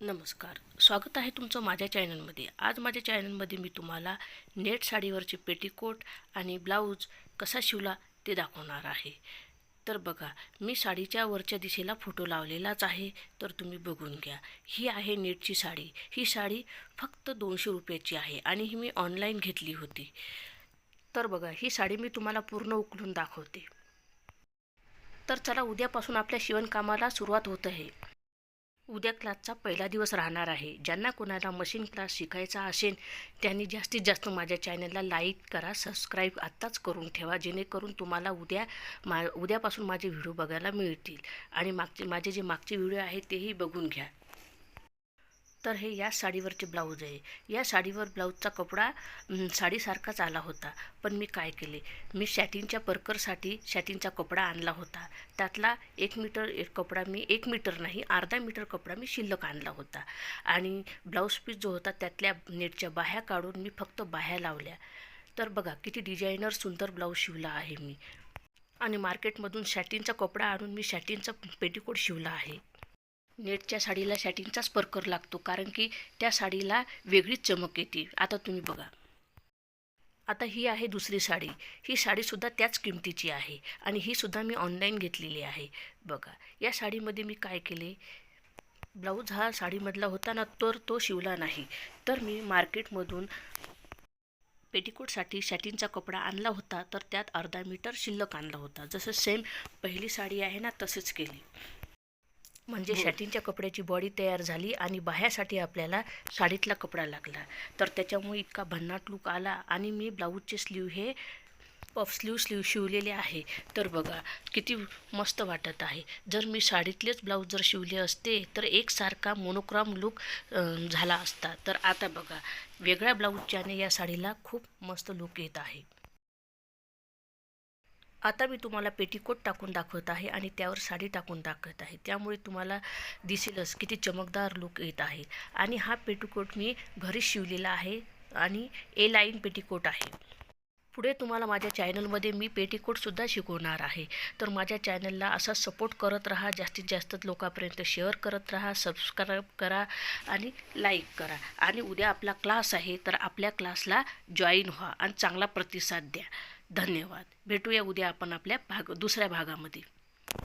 नमस्कार. स्वागत आहे तुमचं माझ्या चॅनलमध्ये. आज माझ्या चॅनलमध्ये मी तुम्हाला नेट साडीवरचे पेटीकोट आणि ब्लाऊज कसा शिवला ते दाखवणार आहे. तर बघा मी साडीच्या वरच्या दिशेला फोटो लावलेलाच आहे तर तुम्ही बघून घ्या. ही आहे नेटची साडी. ही साडी फक्त दोनशे रुपयाची आहे आणि ही मी ऑनलाईन घेतली होती. तर बघा ही साडी मी तुम्हाला पूर्ण उकलून दाखवते. तर चला उद्यापासून आपल्या शिवणकामाला सुरुवात होत आहे. उद्या क्लासचा पहिला दिवस राहणार आहे. ज्यांना कोणाला मशीन क्लास शिकायचा असेल त्यांनी जास्तीत जास्त माझ्या चॅनलला लाईक करा सबस्क्राईब आत्ताच करून ठेवा जेणेकरून तुम्हाला उद्या मा उद्यापासून माझे व्हिडिओ बघायला मिळतील. आणि मागचे माझे जे मागचे व्हिडिओ आहेत तेही बघून घ्या. तर हे या साडीवरचे ब्लाऊज आहे. या साडीवर ब्लाऊजचा कपडा साडीसारखाच आला होता. पण मी काय केले? मी शॅटिनच्या परकरसाठी शॅटिनचा कपडा आणला होता. त्यातला एक मीटर एक कपडा मी एक मीटर नाही अर्धा मीटर कपडा मी शिल्लक आणला होता. आणि ब्लाऊज पीस जो होता त्यातल्या नेटच्या बाह्या काढून मी फक्त बाह्या लावल्या. तर बघा किती डिझायनर सुंदर ब्लाऊज शिवला आहे मी. आणि मार्केटमधून शॅटिनचा कपडा आणून मी शॅटिनचा पेटीकोट शिवला आहे. नेटच्या साडीला सॅटिनचा परकर लागतो कारण की त्या साडीला वेगळीच चमक येते. आता तुम्ही बघा. आता ही आहे दुसरी साडी. ही साडीसुद्धा त्याच किमतीची आहे. आणि ही सुद्धा मी ऑनलाईन घेतलेली आहे. बघा या साडीमध्ये मी काय केले? ब्लाऊज हा साडीमधला होता ना तर तो शिवला नाही. तर मी मार्केटमधून पेटीकोटसाठी शॅटिनचा कपडा आणला होता तर त्यात अर्धा मीटर शिल्लक आणला होता. जसं सेम पहिली साडी आहे ना तसेच केली. म्हणजे शॅटिनच्या कपड्याची बॉडी तयार झाली आणि बाह्यासाठी आपल्याला साडीतला कपडा लागला. तर त्याच्यामुळे इतका भन्नाट लुक आला आणि मी ब्लाऊजचे स्लीव हे पफ स्लीव स्लीव शिवलेले आहे. तर बघा किती मस्त वाटत आहे. जर मी साडीतलेच ब्लाऊज जर शिवले असते तर एकसारखा मोनोक्रॉम लुक झाला असता. तर आता बघा वेगळ्या ब्लाऊजच्याने या साडीला खूप मस्त लुक येत आहे. आता मी तुम्हाला पेटीकोट टाकून दाखवत आहे आणि त्यावर साडी टाकून दाखवत आहे. त्यामुळे तुम्हाला दिसेलच किती चमकदार लुक येत आहे. आणि हा पेटीकोट मी घरी शिवलेला आहे आणि ए लाईन पेटीकोट आहे. पुढे तुम्हाला माझ्या चॅनलमध्ये मी पेटीकोटसुद्धा शिकवणार आहे. तर माझ्या चॅनलला असा सपोर्ट करत राहा जास्तीत जास्त लोकांपर्यंत शेअर करत राहा सबस्क्राईब करा आणि लाईक करा. आणि उद्या आपला क्लास आहे तर आपल्या क्लासला जॉईन व्हा आणि चांगला प्रतिसाद द्या. धन्यवाद. भेटूया उद्या आपण आपल्या भाग दुसऱ्या भागामध्ये.